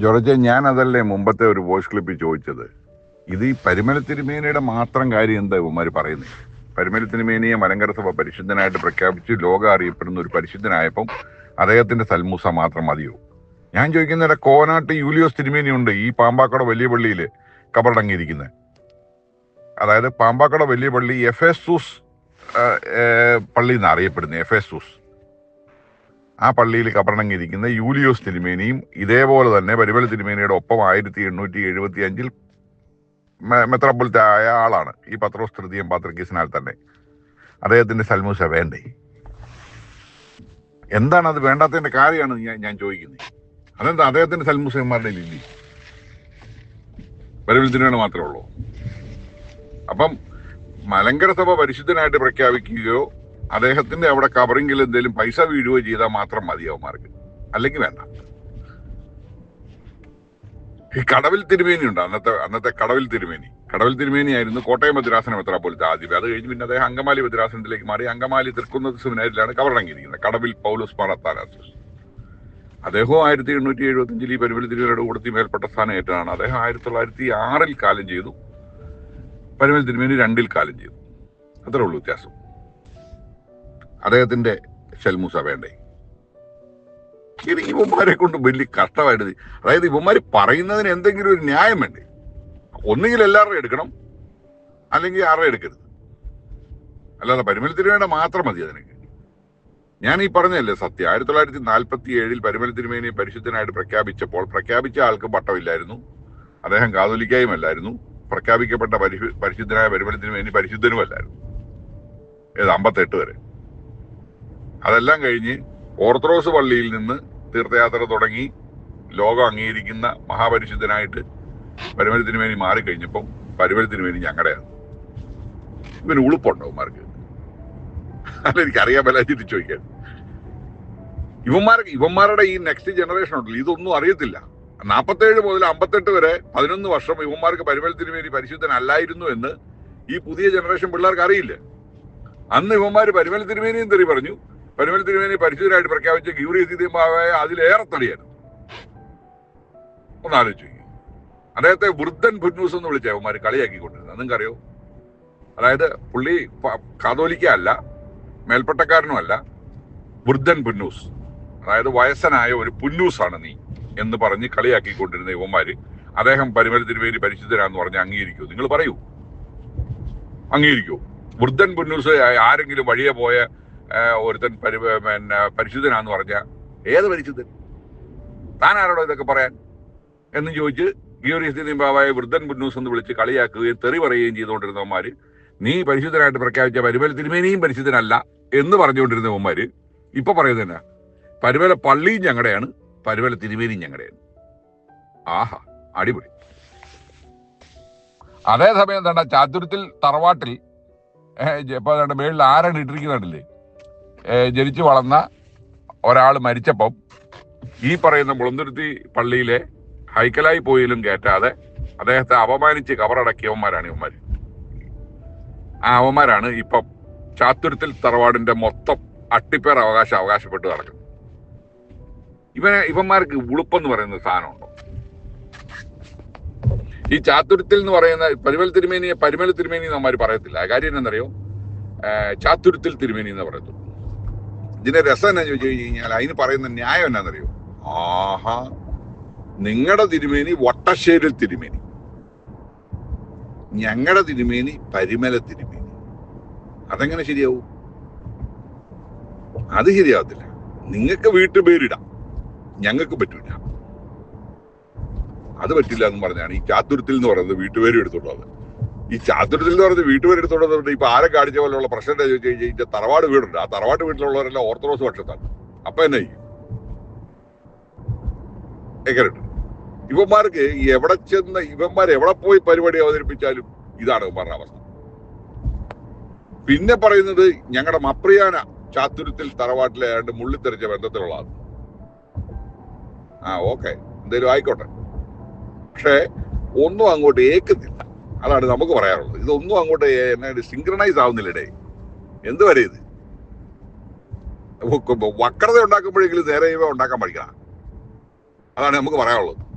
George ഞാൻ അതല്ലേ മുമ്പത്തെ ഒരു വോയിസ് ക്ലിപ്പിൽ ചോദിച്ചത്? ഇത് ഈ പരിമല തിരുമേനിയുടെ മാത്രം കാര്യം എന്താ ഇവന്മാർ പറയുന്നത് പരിമല തിരുമേനിയെ മലങ്കര സഭ പരിശുദ്ധനായിട്ട് പ്രഖ്യാപിച്ച് ലോകം അറിയപ്പെടുന്ന ഒരു പരിശുദ്ധനായപ്പം അദ്ദേഹത്തിന്റെ സൽമൂസ മാത്രം മതിയോ? ഞാൻ ചോദിക്കുന്നവരെ കോനാട്ട് യൂലിയോസ് തിരുമേനി ഉണ്ട് ഈ പാമ്പാക്കട വലിയ പള്ളിയിൽ കബറടങ്ങിയിരിക്കുന്നത് അതായത് പാമ്പാക്കട വലിയ പള്ളി എഫ് എസ് എഫേസൂസ് പള്ളി എന്ന് അറിയപ്പെടുന്നത് എഫേസൂസ്. ആ പള്ളിയിൽ കബറടങ്ങിയിരിക്കുന്ന യൂലിയോസ് തിരുമേനിയും ഇതേപോലെ തന്നെ പരിമല തിരുമേനിയുടെ ഒപ്പം ആയിരത്തി എണ്ണൂറ്റി എഴുപത്തി അഞ്ചിൽ മെത്രാപ്പൊലിത്ത ആയ ആളാണ്. ഈ പത്രോസ് തൃതീയം പാത്രക്കീസിനാൽ തന്നെ. അദ്ദേഹത്തിന്റെ സൽമൂസ വേണ്ടേ? എന്താണ് അത് വേണ്ടാത്തതിന്റെ കാര്യമാണ് ഞാൻ ഞാൻ ചോദിക്കുന്നത്. അതെന്താ അദ്ദേഹത്തിന്റെ സൽമൂസന്മാരുടെ ഇല്ലേ തിരുമേന മാത്രമേ ഉള്ളൂ. അപ്പം മലങ്കര സഭ പരിശുദ്ധനായിട്ട് പ്രഖ്യാപിക്കുകയോ അദ്ദേഹത്തിന്റെ അവിടെ കവറിങ്കിൽ എന്തെങ്കിലും പൈസ വീഴുകയോ ചെയ്താൽ മാത്രം മതി അവന്മാർക്ക്. അല്ലെങ്കിൽ വേണ്ട. ഈ കടവിൽ തിരുമേനി ഉണ്ട്. അന്നത്തെ അന്നത്തെ കടവിൽ തിരുമേനി. കടവിൽ തിരുമേനി ആയിരുന്നു കോട്ടയം ഭദ്രാസനം എത്ര പോലത്തെ ആദ്യം അത് കഴിഞ്ഞ് പിന്നെ അദ്ദേഹം അങ്കമാലി ഭദ്രാസനത്തിലേക്ക് മാറി. അങ്കമാലി തൃക്കുന്നത് സെമിനാരിലാണ് കവറടങ്ങിയിരിക്കുന്നത് കടവിൽ പൗലോസ് മാറത്താനാസസ് അദ്ദേഹവും ആയിരത്തി എണ്ണൂറ്റി എഴുപത്തി അഞ്ചിൽ ഈ പരുമല തിരുമേനിയുടെ കൂടത്തി മേൽപ്പെട്ട സ്ഥാനം ഏറ്റതാണ്. അദ്ദേഹം ആയിരത്തി തൊള്ളായിരത്തി ആറിൽ കാലം ചെയ്തു. പരിമല തിരുമേനി രണ്ടിൽ കാലം ചെയ്തു. അത്രേ ഉള്ളൂ വ്യത്യാസം. അദ്ദേഹത്തിന്റെ ഷെൽമൂസ വേണ്ടേ? ഇവന്മാരെ കൊണ്ട് വലിയ കഷ്ടമായിട്ട് അതായത് ഇവന്മാര് പറയുന്നതിന് എന്തെങ്കിലും ഒരു ന്യായം വേണ്ടേ? ഒന്നുകിൽ എല്ലാവരും എടുക്കണം അല്ലെങ്കിൽ ആരുടെ എടുക്കരുത്. അല്ലാതെ പരിമല തിരുമേന മാത്രം മതി അതിനൊക്കെ. ഞാൻ ഈ പറഞ്ഞല്ലേ സത്യം. ആയിരത്തി തൊള്ളായിരത്തി നാൽപ്പത്തി ഏഴിൽ പരിമല തിരുമേനെ പരിശുദ്ധനായിട്ട് പ്രഖ്യാപിച്ചപ്പോൾ പ്രഖ്യാപിച്ച ആൾക്ക് പട്ടമില്ലായിരുന്നു. അദ്ദേഹം കാതോലിക്കായുമല്ലായിരുന്നു പ്രഖ്യാപിക്കപ്പെട്ട പരിശു- പരിശുദ്ധനായ പരിമല തിരുമേനി പരിശുദ്ധനുമല്ലായിരുന്നു. ഏത് അമ്പത്തെട്ട് വരെ. അതെല്ലാം കഴിഞ്ഞ് ഓർത്തഡോക്സ് പള്ളിയിൽ നിന്ന് തീർത്ഥയാത്ര തുടങ്ങി ലോകം അംഗീകരിക്കുന്ന മഹാപരിശുദ്ധനായിട്ട് പരിമലത്തിന് വേണ്ടി മാറിക്കഴിഞ്ഞപ്പം പരിമലത്തിന് വേണ്ടി ഞങ്ങളുടെയാണ് ഇവന് ഉളുപ്പുണ്ടോ ഇവന്മാർക്ക് അല്ല എനിക്ക് അറിയാൻ പറ്റാച്ചിട്ട് ചോദിക്കാൻ. ഇവന്മാർക്ക് ഇവന്മാരുടെ ഈ നെക്സ്റ്റ് ജനറേഷൻ ഉണ്ടല്ലോ ഇതൊന്നും അറിയത്തില്ല. നാൽപ്പത്തേഴ് മുതൽ അമ്പത്തെട്ട് വരെ പതിനൊന്ന് വർഷം ഇവന്മാർക്ക് പരിമലത്തിന് വേണ്ടി പരിശുദ്ധനല്ലായിരുന്നു എന്ന് ഈ പുതിയ ജനറേഷൻ പിള്ളേർക്ക് അറിയില്ല? അന്ന് ഇവന്മാര് പരിമലത്തിന് വേണ്ടിയും തെറി പറഞ്ഞു പരിമല തിരുമേനി പരിശുദ്ധരായിട്ട് പ്രഖ്യാപിച്ച ഗൗരിയസീതമായ അതിലേറെ തടിയാണ് ഒന്ന് ആലോചിച്ചു അദ്ദേഹത്തെ വൃദ്ധൻ പുന്നൂസ് എന്ന് വിളിച്ച അവന്മാര് കളിയാക്കിക്കൊണ്ടിരുന്നത്. അറിയോ അതായത് പുള്ളി കാതോലിക്ക അല്ല മേൽപ്പെട്ടക്കാരനും അല്ല വൃദ്ധൻ പുന്നൂസ് അതായത് വയസ്സനായ ഒരു പുന്നൂസാണ് നീ എന്ന് പറഞ്ഞ് കളിയാക്കിക്കൊണ്ടിരുന്ന യുവന്മാര് അദ്ദേഹം പരിമല തിരുവേരി പരിശുദ്ധരാന്ന് പറഞ്ഞ് അംഗീകരിക്കൂ നിങ്ങൾ പറയൂ. അംഗീകരിക്കൂ വൃദ്ധൻ പുന്നൂസ് ആരെങ്കിലും വഴിയെ പോയ ഒരുത്തൻ പരി പിന്നെ പരിശുദ്ധനാന്ന് പറഞ്ഞ ഏത് പരിശുദ്ധൻ? താൻ ആരോടോ ഇതൊക്കെ പറയാൻ? എന്ന് ചോദിച്ച് ഗീവറിയസ്ഥിതിമ്പാവായ വൃദ്ധൻ പുന്നൂസ് എന്ന് വിളിച്ച് കളിയാക്കുകയും തെറി പറയുകയും ചെയ്തുകൊണ്ടിരുന്നവന്മാര് നീ പരിശുദ്ധനായിട്ട് പ്രഖ്യാപിച്ച പരിമല തിരുമേനിയും പരിശുദ്ധനല്ല എന്ന് പറഞ്ഞുകൊണ്ടിരുന്നവന്മാര് ഇപ്പൊ പറയുന്നത് തന്നെ പരിമല പള്ളിയും ഞങ്ങളുടെയാണ് പരിമല തിരുമേനിയും ഞങ്ങളുടെയാണ് ആഹാ അടിപൊളി. അതേസമയം തന്നെ ചാതുരത്തിൽ തറവാട്ടിൽ ഇപ്പൊ മേളിൽ ആരാണ് ഇട്ടിരിക്കുന്നുണ്ടല്ലേ ജനിച്ചു വളർന്ന ഒരാൾ മരിച്ചപ്പം ഈ പറയുന്ന മുളന്തുരുത്തി പള്ളിയിലെ ഹൈക്കലായി പോയിലും കയറ്റാതെ അദ്ദേഹത്തെ അപമാനിച്ച് കവറടക്കിയവന്മാരാണ് ഇവന്മാർ ആ അവന്മാരാണ് ഇപ്പം ചാത്തുരത്തിൽ തറവാടിന്റെ മൊത്തം അട്ടിപ്പേർ അവകാശം അവകാശപ്പെട്ട് നടക്കുന്നത്. ഇവനെ ഇവന്മാർക്ക് ഉളുപ്പെന്ന് പറയുന്ന സാധനമുണ്ടോ? ഈ ചാത്തുരത്തിൽ എന്ന് പറയുന്ന പരിമൽ തിരുമേനിയെ പരിമൽ തിരുമേനി എന്നമാര് പറയത്തില്ല. കാര്യം എന്നറിയോ ചാത്തുരത്തിൽ തിരുമേനി എന്ന് പറയത്തുള്ളൂ. ഇതിന്റെ രസം എന്നാ ചോദിച്ചു കഴിഞ്ഞാൽ അതിന് പറയുന്ന ന്യായം എന്നാന്നറിയോ? ആഹാ നിങ്ങളുടെ തിരുമേനി വട്ടശ്ശേരിൽ തിരുമേനി. ഞങ്ങളുടെ തിരുമേനി പരിമല തിരുമേനി. അതെങ്ങനെ ശരിയാവും? അത് ശരിയാവത്തില്ല. നിങ്ങൾക്ക് വീട്ടുപേരിടാം ഞങ്ങൾക്ക് പറ്റൂല. അത് പറ്റില്ല എന്ന് പറഞ്ഞാണ് ഈ ചാത്തുരുത്തിൽ എന്ന് പറയുന്നത് വീട്ടുപേര് എടുത്തോണ്ടത് ഈ ചാതുരത്തിൽ എന്ന് വീട്ടു വീട്ടുപേര് എടുത്തോണ്ടത് ഇപ്പൊ ആരെ കാണിച്ച പോലെയുള്ള പ്രശ്നം എന്താ ചോദിച്ചു കഴിഞ്ഞാൽ ഇതിന്റെ തറവാട് വീടുണ്ട്. ആ തറവാട് വീട്ടിലുള്ളവരെല്ലാം ഓർത്തഡോക്സ് പക്ഷത്താണ് അപ്പൊ എന്നെ എങ്ങനെയുണ്ട്? ഇവന്മാർക്ക് എവിടെ ചെന്ന് ഇവന്മാർ എവിടെ പോയി പരിപാടി അവതരിപ്പിച്ചാലും ഇതാണ് ഇവന്മാരുടെ അവസ്ഥ. പിന്നെ പറയുന്നത് ഞങ്ങളുടെ മപ്രിയാന ചാതുര്യത്തിൽ തറവാട്ടിലെ ഏതാണ്ട് മുള്ളിത്തെറിച്ച ബന്ധത്തിലുള്ള ആൾ ആ ഓക്കെ. എന്തേലും ആയിക്കോട്ടെ. പക്ഷേ ഒന്നും അങ്ങോട്ട് ഏക്കുന്നില്ല. അതാണ് നമുക്ക് പറയാനുള്ളത്. ഇതൊന്നും അങ്ങോട്ട് എന്നെ സിങ്ക്രണൈസ് ആവുന്നില്ലടേ എന്ത് വരെ ഇത്? വക്രത ഉണ്ടാക്കുമ്പോഴെങ്കിലും നേരെ ഉണ്ടാക്കാൻ പഠിക്കണം. അതാണ് നമുക്ക് പറയാനുള്ളത്.